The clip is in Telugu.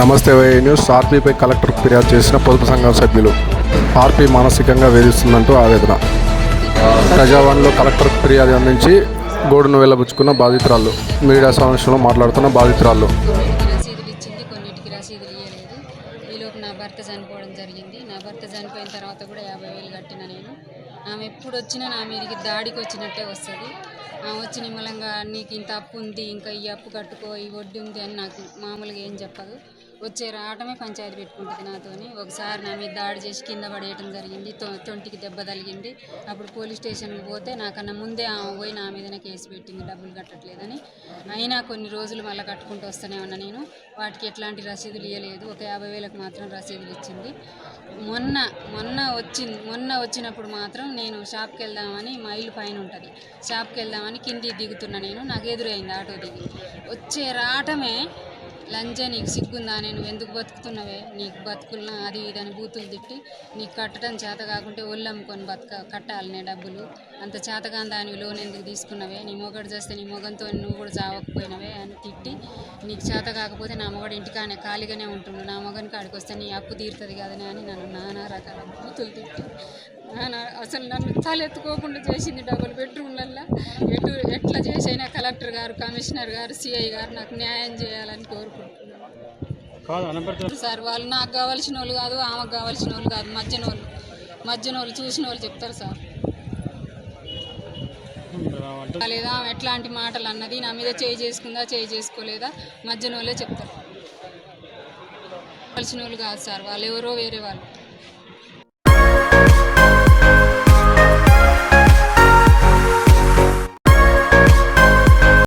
నమస్తే వై న్యూస్. ఆర్పీపై కలెక్టర్ ఫిర్యాదు చేసిన పొదుపు సంఘం సభ్యులు. ఆర్పీ మానసికంగా వేధిస్తుందంటూ ఆవేదన. ప్రజావాణిలో కలెక్టర్ ఫిర్యాదు అందించి గోడును వెళ్ళబుచ్చుకున్న బాధితురాళ్ళు మీడియా సమావేశంలో మాట్లాడుతున్న బాధితురాళ్ళు ఇచ్చింది నా భర్త చనిపోవడం జరిగింది. నా భర్త చనిపోయిన తర్వాత కూడా యాభై వేలు కట్టిన నేను. ఆమె ఎప్పుడు వచ్చినా నా మీదకి దాడికి వచ్చినట్టే వస్తుంది. ఆమె వచ్చి నిమ్మలంగా నీకు ఇంత అప్పు ఉంది ఇంకా ఈ అప్పు కట్టుకో ఈ వడ్డీ ఉంది అని నాకు మామూలుగా ఏం చెప్పదు. వచ్చే రావటమే పంచాయతీ పెట్టుకుంటుంది నాతోని. ఒకసారి నా మీద దాడి చేసి కింద పడేయటం జరిగింది. తొ తొంటికి దెబ్బ తగిలింది. అప్పుడు పోలీస్ స్టేషన్కి పోతే నాకన్నా ముందే ఆమె పోయి నా మీదనే కేసు పెట్టింది. డబ్బులు కట్టట్లేదని. అయినా కొన్ని రోజులు మళ్ళీ కట్టుకుంటూ వస్తూనే ఉన్నా నేను. వాటికి ఎట్లాంటి రసీదులు ఇవ్వలేదు ఒక యాభై వేలకు మాత్రం రసీదులు ఇచ్చింది. మొన్న మొన్న వచ్చింది మొన్న వచ్చినప్పుడు మాత్రం నేను షాప్కి వెళ్దామని మా ఇల్లు పైన ఉంటుంది. షాప్కి వెళ్దామని కింది దిగుతున్నా నేను. నాకు ఎదురైంది ఆటో దిగి. వచ్చే రావటమే లంజ నీకు సిగ్గుందా? నేను ఎందుకు బతుకుతున్నావే? నీకు బతుకున్నా అది ఇది అని బూతులు తిట్టి నీకు కట్టడం చేత కాకుంటే ఒళ్ళు అమ్ముకొని బతక కట్టాలి నే డబ్బులు. అంత చేతగాని దాని లోన్ ఎందుకు తీసుకున్నావే? నీ మొగడు చేస్తే నీ మొగంతో నువ్వు కూడా చావకపోయినవే అని తిట్టి నీకు చేత కాకపోతే నా మొగడు ఇంటికానే ఖాళీగానే ఉంటుండు. నా మొగని కాడికి వస్తే నీ అప్పు తీరుతుంది కదని అని నన్ను నానా రకాల బూతులు తిట్టి నానా అసలు నన్ను తలెత్తుకోకుండా చేసింది డబుల్ బెడ్రూమ్లల్లో. ఎటు ఎట్లా చేసైనా కలెక్టర్ గారు కమిషనర్ గారు సిఐ గారు నాకు న్యాయం చేయాలని కోరుకుంటున్నాను సార్ వాళ్ళు నాకు కావాల్సిన వాళ్ళు కాదు ఆమెకు కావాల్సిన వాళ్ళు కాదు మధ్యన వాళ్ళు. మధ్యన వాళ్ళు చూసిన వాళ్ళు చెప్తారు సార్. లేదా ఆమె ఎట్లాంటి మాటలు అన్నది నా మీద చేయి చేసుకుందా చేయి చేసుకోలేదా మధ్యన వాళ్ళే చెప్తారు. కావాల్సిన వాళ్ళు కాదు సార్ వాళ్ళు ఎవరో వేరే వాళ్ళు.